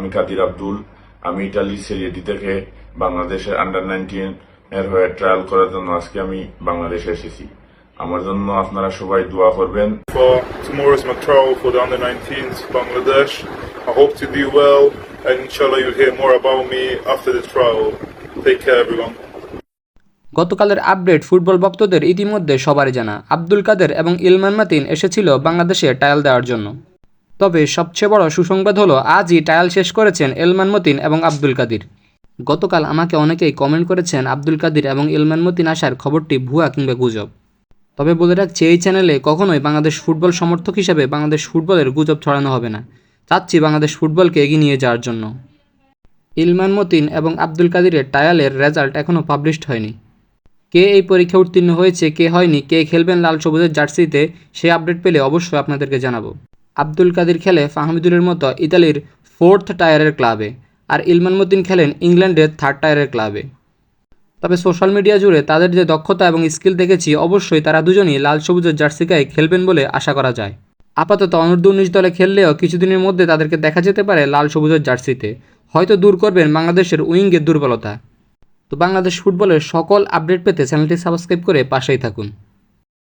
আমি কাদির আব্দুল আমি ইটালি সেরিয়েটি থেকে বাংলাদেশের আন্ডার নাইনটিন এর হয়ে ট্রায়াল করার জন্য আজকে আমি বাংলাদেশে এসেছি আমার জন্য আপনারা সবাই দোয়া করবেন for tomorrow's mock trial for the under 19s Bangladesh. I hope to do well, and inshallah, you'll hear more about me after the trial. Take care, everyone. গতকালের আপডেট ফুটবল ভক্তদের ইতিমধ্যে সবারই জানা আব্দুল কাদের এবং ইলমান মাতিন এসেছিল বাংলাদেশে টায়াল দেওয়ার জন্য তবে সবচেয়ে বড় সুসংবাদ হলো, আজই টায়াল শেষ করেছেন এলমান মতিন এবং আব্দুল কাদির। গতকাল আমাকে অনেকেই কমেন্ট করেছেন আব্দুল কাদির এবং ইলমান মতিন আসার খবরটি ভুয়া কিংবা গুজব। তবে বলে রাখছি, এই চ্যানেলে কখনোই বাংলাদেশ ফুটবল সমর্থক হিসেবে বাংলাদেশ ফুটবলের গুজব ছড়ানো হবে না। চাচ্ছি বাংলাদেশ ফুটবলকে এগিয়ে নিয়ে যাওয়ার জন্য। ইলমান মতিন এবং আব্দুল কাদিরের টায়ালের রেজাল্ট এখনও পাবলিশড হয়নি। কে এই পরীক্ষা উত্তীর্ণ হয়েছে, কে হয়নি, কে খেলবেন লাল সবুজের জার্সিতে, সে আপডেট পেলে অবশ্যই আপনাদেরকে জানাব। আব্দুল কাদির খেলে ফাহমিদুলের মতো ইতালির ফোর্থ টায়ারের ক্লাবে, আর ইলমান মতিন খেলেন ইংল্যান্ডের থার্ড টায়ারের ক্লাবে। তবে সোশ্যাল মিডিয়া জুড়ে তাদের যে দক্ষতা এবং স্কিল দেখেছি, অবশ্যই তারা দুজনই লাল সবুজের জার্সি গায়ে খেলবেন বলে আশা করা যায়। আপাতত অনূর্ধ্ব উনিশ দলে খেললেও কিছুদিনের মধ্যে তাদেরকে দেখা যেতে পারে লাল সবুজের জার্সিতে। হয়তো দূর করবেন বাংলাদেশের উইঙ্গের দুর্বলতা। তো বাংলাদেশ ফুটবলের সকল আপডেট পেতে চ্যানেলটি সাবস্ক্রাইব করে পাশেই থাকুন।